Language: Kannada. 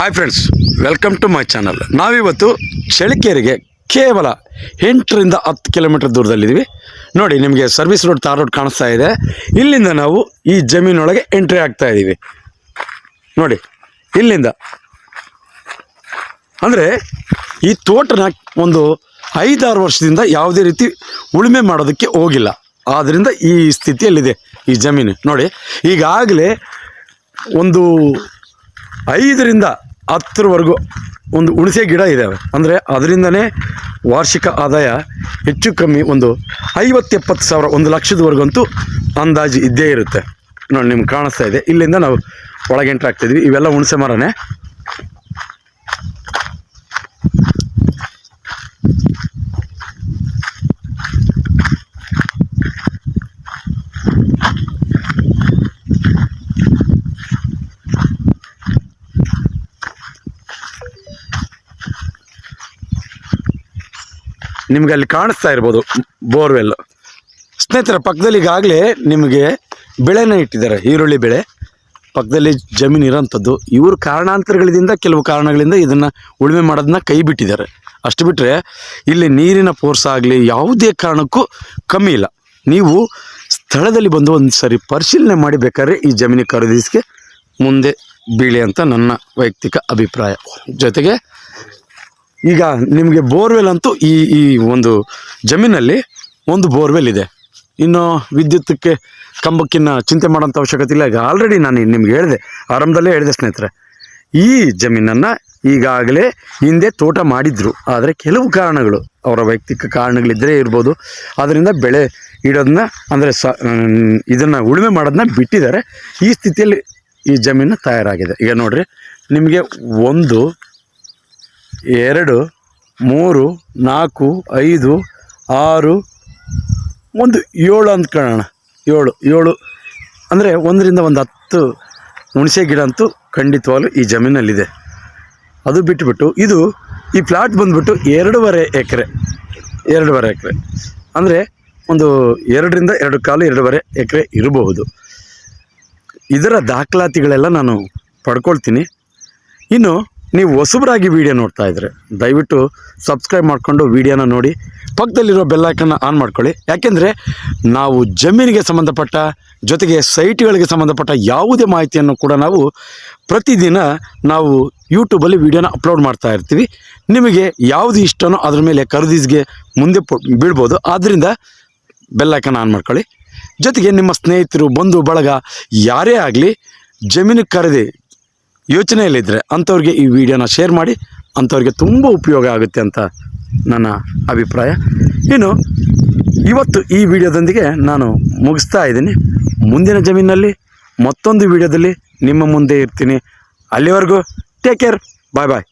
Hi friends welcome to my channel ನಾವಿವತ್ತು ಚಳಿಕೇರಿಗೆ ಕೇವಲ ಎಂಟರಿಂದ ಹತ್ತು ಕಿಲೋಮೀಟರ್ ದೂರದಲ್ಲಿದ್ದೀವಿ. ನೋಡಿ, ನಿಮಗೆ ಸರ್ವಿಸ್ ರೋಡ್ ತಾರ್ ರೋಡ್ ಕಾಣಿಸ್ತಾ ಇದೆ. ಇಲ್ಲಿಂದ ನಾವು ಈ ಜಮೀನೊಳಗೆ ಎಂಟ್ರಿ ಆಗ್ತಾ ಇದ್ದೀವಿ. ನೋಡಿ, ಇಲ್ಲಿಂದ. ಅಂದರೆ ಈ ತೋಟನ ಒಂದು ಐದಾರು ವರ್ಷದಿಂದ ಯಾವುದೇ ರೀತಿ ಉಳುಮೆ ಮಾಡೋದಕ್ಕೆ ಹೋಗಿಲ್ಲ. ಆದ್ದರಿಂದ ಈ ಸ್ಥಿತಿಯಲ್ಲಿದೆ ಈ ಜಮೀನು. ನೋಡಿ, ಈಗಾಗಲೇ ಒಂದು ಐದರಿಂದ ಹತ್ತರವರೆಗೂ ಒಂದು ಹುಣಸೆ ಗಿಡ ಇದ್ದಾವೆ ಅಂದರೆ ಅದರಿಂದನೇ ವಾರ್ಷಿಕ ಆದಾಯ ಹೆಚ್ಚು ಕಮ್ಮಿ ಒಂದು ಐವತ್ತೆಪ್ಪತ್ತು ಸಾವಿರ ಒಂದು ಲಕ್ಷದವರೆಗಂತೂ ಅಂದಾಜು ಇದ್ದೇ ಇರುತ್ತೆ. ನೋಡಿ, ನಿಮ್ಗೆ ಕಾಣಿಸ್ತಾ ಇದೆ. ಇಲ್ಲಿಂದ ನಾವು ಒಳಗೆ ಎಂಟ್ರ್ ಆಗ್ತಿದ್ವಿ ಇವೆಲ್ಲ ಹುಣಸೆ ಮರನೇ. ನಿಮ್ಗೆ ಅಲ್ಲಿ ಕಾಣಿಸ್ತಾ ಇರ್ಬೋದು ಬೋರ್ವೆಲ್. ಸ್ನೇಹಿತರ, ಪಕ್ಕದಲ್ಲಿ ಈಗಾಗಲೇ ನಿಮಗೆ ಬೆಳೆನ ಇಟ್ಟಿದ್ದಾರೆ, ಈರುಳ್ಳಿ ಬೆಳೆ. ಪಕ್ಕದಲ್ಲಿ ಜಮೀನು ಇರೋಂಥದ್ದು. ಇವರು ಕಾರಣಾಂತರಗಳಿಂದ ಕೆಲವು ಕಾರಣಗಳಿಂದ ಇದನ್ನು ಉಳುಮೆ ಮಾಡೋದನ್ನ ಕೈ ಬಿಟ್ಟಿದ್ದಾರೆ. ಅಷ್ಟು ಬಿಟ್ಟರೆ ಇಲ್ಲಿ ನೀರಿನ ಫೋರ್ಸ್ ಆಗಲಿ ಯಾವುದೇ ಕಾರಣಕ್ಕೂ ಕಮ್ಮಿ ಇಲ್ಲ. ನೀವು ಸ್ಥಳದಲ್ಲಿ ಬಂದು ಒಂದು ಸರಿ ಪರಿಶೀಲನೆ ಮಾಡಿ ಬೇಕಾದ್ರೆ ಈ ಜಮೀನು ಖರೀದಿಸಿಗೆ ಮುಂದೆ ಬೀಳಿ ಅಂತ ನನ್ನ ವೈಯಕ್ತಿಕ ಅಭಿಪ್ರಾಯ. ಜೊತೆಗೆ ಈಗ ನಿಮಗೆ ಬೋರ್ವೆಲ್ ಅಂತೂ ಈ ಈ ಒಂದು ಜಮೀನಲ್ಲಿ ಒಂದು ಬೋರ್ವೆಲ್ ಇದೆ. ಇನ್ನು ವಿದ್ಯುತ್ಕ್ಕೆ ಕಂಬಕ್ಕಿನ್ನ ಚಿಂತೆ ಮಾಡೋಂಥ ಅವಶ್ಯಕತೆ ಇಲ್ಲ. ಈಗ ಆಲ್ರೆಡಿ ನಾನು ನಿಮ್ಗೆ ಹೇಳಿದೆ, ಆರಂಭದಲ್ಲೇ ಹೇಳಿದೆ ಸ್ನೇಹಿತರೆ, ಈ ಜಮೀನನ್ನು ಈಗಾಗಲೇ ಹಿಂದೆ ತೋಟ ಮಾಡಿದ್ರು. ಆದರೆ ಕೆಲವು ಕಾರಣಗಳು, ಅವರ ವೈಯಕ್ತಿಕ ಕಾರಣಗಳಿದ್ದರೆ ಇರ್ಬೋದು. ಅದರಿಂದ ಬೆಳೆ ಇಡೋದನ್ನ ಅಂದರೆ ಸ ಇದನ್ನು ಉಳುಮೆ ಮಾಡೋದನ್ನ ಬಿಟ್ಟಿದ್ದಾರೆ. ಈ ಸ್ಥಿತಿಯಲ್ಲಿ ಈ ಜಮೀನು ತಯಾರಾಗಿದೆ. ಈಗ ನೋಡಿರಿ, ನಿಮಗೆ ಒಂದು ಎರಡು, ಮೂರು, ನಾಲ್ಕು, ಐದು, ಆರು, ಒಂದು, ಏಳು ಅಂದ್ಕೊಳ್ಳೋಣ ಏಳು ಏಳು. ಅಂದರೆ ಒಂದರಿಂದ ಒಂದು ಹತ್ತು ಹುಣಸೆ ಗಿಡ ಅಂತೂ ಖಂಡಿತವಾಗ್ಲೂ ಈ ಜಮೀನಲ್ಲಿದೆ. ಅದು ಬಿಟ್ಟುಬಿಟ್ಟು ಇದು ಈ ಪ್ಲಾಟ್ ಬಂದ್ಬಿಟ್ಟು ಎರಡೂವರೆ ಎಕರೆ ಎರಡೂವರೆ ಎಕರೆ. ಅಂದರೆ ಒಂದು ಎರಡರಿಂದ ಎರಡು ಕಾಲು ಎರಡೂವರೆ ಎಕರೆ ಇರಬಹುದು. ಇದರ ದಾಖಲಾತಿಗಳೆಲ್ಲ ನಾನು ಪಡ್ಕೊಳ್ತೀನಿ. ಇನ್ನು ನೀವು ಹೊಸಬರಾಗಿ ವಿಡಿಯೋ ನೋಡ್ತಾ ಇದ್ದರೆ ದಯವಿಟ್ಟು ಸಬ್ಸ್ಕ್ರೈಬ್ ಮಾಡಿಕೊಂಡು ವಿಡಿಯೋನ ನೋಡಿ, ಪಕ್ಕದಲ್ಲಿರೋ ಬೆಲ್ಲೈಕನ್ನ ಆನ್ ಮಾಡ್ಕೊಳ್ಳಿ. ಯಾಕೆಂದರೆ ನಾವು ಜಮೀನಿಗೆ ಸಂಬಂಧಪಟ್ಟ, ಜೊತೆಗೆ ಸೈಟ್ಗಳಿಗೆ ಸಂಬಂಧಪಟ್ಟ ಯಾವುದೇ ಮಾಹಿತಿಯನ್ನು ಕೂಡ ನಾವು ಪ್ರತಿದಿನ ನಾವು ಯೂಟ್ಯೂಬಲ್ಲಿ ವಿಡಿಯೋನ ಅಪ್ಲೋಡ್ ಮಾಡ್ತಾ ಇರ್ತೀವಿ. ನಿಮಗೆ ಯಾವುದು ಇಷ್ಟನೋ ಅದ್ರ ಮೇಲೆ ಖರೀದಿಸ್ಗೆ ಮುಂದೆ ಬೀಳ್ಬೋದು. ಆದ್ದರಿಂದ ಬೆಲ್ಲೈಕನ್ ಆನ್ ಮಾಡ್ಕೊಳ್ಳಿ. ಜೊತೆಗೆ ನಿಮ್ಮ ಸ್ನೇಹಿತರು, ಬಂಧು, ಬಳಗ, ಯಾರೇ ಆಗಲಿ ಜಮೀನಿಗೆ ಖರೀದಿ ಯೋಚನೆಯಲ್ಲಿದ್ದರೆ ಅಂಥವ್ರಿಗೆ ಈ ವಿಡಿಯೋನ ಶೇರ್ ಮಾಡಿ, ಅಂಥವ್ರಿಗೆ ತುಂಬ ಉಪಯೋಗ ಆಗುತ್ತೆ ಅಂತ ನನ್ನ ಅಭಿಪ್ರಾಯ. ಇನ್ನು, ಇವತ್ತು ಈ ವಿಡಿಯೋದೊಂದಿಗೆ ನಾನು ಮುಗಿಸ್ತಾ ಇದ್ದೀನಿ. ಮುಂದಿನ ಜಮೀನಲ್ಲಿ ಮತ್ತೊಂದು ವಿಡಿಯೋದಲ್ಲಿ ನಿಮ್ಮ ಮುಂದೆ ಇರ್ತೀನಿ. ಅಲ್ಲಿವರೆಗೂ ಟೇಕ್ ಕೇರ್ ಬಾಯ್ ಬಾಯ್